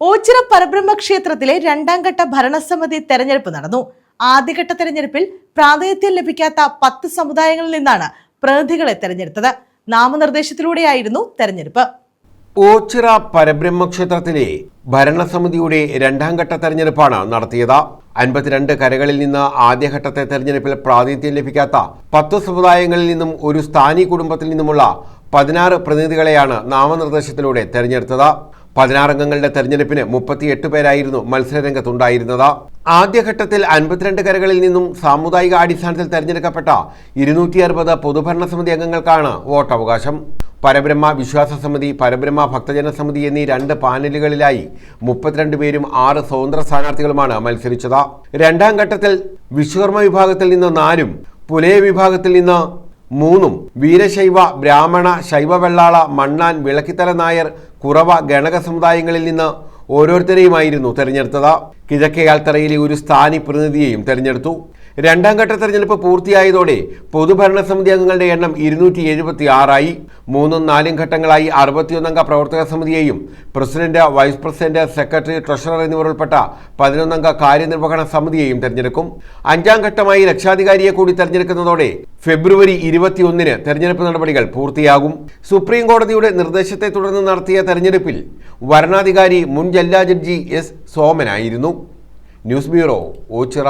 ഓച്ചിറ പരബ്രഹ്മ ക്ഷേത്രത്തിലെ രണ്ടാം ഘട്ട ഭരണസമിതി തെരഞ്ഞെടുപ്പ് നടന്നു. ആദ്യഘട്ട തെരഞ്ഞെടുപ്പിൽ പ്രാതിനിധ്യം ലഭിക്കാത്ത പത്ത് സമുദായങ്ങളിൽ നിന്നാണ് പ്രതിനിധികളെ തെരഞ്ഞെടുത്തത്. നാമനിർദ്ദേശത്തിലൂടെയായിരുന്നു തെരഞ്ഞെടുപ്പ്. ഓച്ചിറ പരബ്രഹ്മക്ഷേത്രത്തിലെ ഭരണസമിതിയുടെ രണ്ടാം ഘട്ട തെരഞ്ഞെടുപ്പാണ് നടത്തിയത്. അൻപത്തിരണ്ട് കരകളിൽ നിന്ന് ആദ്യഘട്ടത്തെ തെരഞ്ഞെടുപ്പിൽ പ്രാതിനിധ്യം ലഭിക്കാത്ത പത്ത് സമുദായങ്ങളിൽ നിന്നും ഒരു സ്ഥാനീയ കുടുംബത്തിൽ നിന്നുമുള്ള പതിനാറ് പ്രതിനിധികളെയാണ് നാമനിർദ്ദേശത്തിലൂടെ തെരഞ്ഞെടുത്തത്. പതിനാറംഗങ്ങളുടെ തെരഞ്ഞെടുപ്പിന് മുപ്പത്തിയെട്ട് പേരായിരുന്നു മത്സരരംഗത്തുണ്ടായിരുന്നത്. ആദ്യഘട്ടത്തിൽ അൻപത്തിരണ്ട് കരകളിൽ നിന്നും സാമുദായിക അടിസ്ഥാനത്തിൽ തെരഞ്ഞെടുക്കപ്പെട്ട ഇരുന്നൂറ്റി അറുപത് പൊതുഭരണ സമിതി അംഗങ്ങൾക്കാണ് വോട്ടവകാശം. പരബ്രഹ്മ വിശ്വാസ സമിതി പരബ്രഹ്മ ഭക്തജന സമിതി എന്നീ രണ്ട് പാനലുകളിലായി മുപ്പത്തിരണ്ട് പേരും ആറ് സ്വതന്ത്ര സ്ഥാനാർത്ഥികളുമാണ് മത്സരിച്ചത്. രണ്ടാം ഘട്ടത്തിൽ വിശ്വകർമ്മ വിഭാഗത്തിൽ നിന്ന് നാലും പുലയ വിഭാഗത്തിൽ നിന്ന് മൂന്നും വീരശൈവ ബ്രാഹ്മണ ശൈവവെള്ളാള മണ്ണാൻ വിളക്കിത്തല നായർ കുറവ ഗണക സമുദായങ്ങളിൽ നിന്ന് ഓരോരുത്തരെയുമായിരുന്നു തെരഞ്ഞെടുത്തത്. കിഴക്കേ ആൽത്തറയിലെ ഒരു സ്ഥാനി പ്രതിനിധിയെയും തെരഞ്ഞെടുത്തു. രണ്ടാം ഘട്ട തെരഞ്ഞെടുപ്പ് പൂർത്തിയായതോടെ പൊതുഭരണ സമിതി അംഗങ്ങളുടെ എണ്ണം ഇരുന്നൂറ്റി എഴുപത്തി ആറായി മൂന്നും നാലും ഘട്ടങ്ങളായി അറുപത്തിയൊന്നംഗ പ്രവർത്തക സമിതിയെയും president vice president secretary treasurer എന്നിവർ ഉൾപ്പെട്ട പതിനൊന്നംഗ കാര്യനിർവഹണ സമിതിയെയും തെരഞ്ഞെടുക്കും. അഞ്ചാം ഘട്ടമായി രക്ഷാധികാരിയെ കൂടി തെരഞ്ഞെടുക്കുന്നതോടെ ഫെബ്രുവരി ഇരുപത്തിയൊന്നിന് തെരഞ്ഞെടുപ്പ് നടപടികൾ പൂർത്തിയാകും. സുപ്രീം കോടതിയുടെ നിർദ്ദേശത്തെ തുടർന്ന് നടത്തിയ തെരഞ്ഞെടുപ്പിൽ വരണാധികാരി മുൻ ജില്ലാ judge S സോമനായിരുന്നു. News bureau Ochira.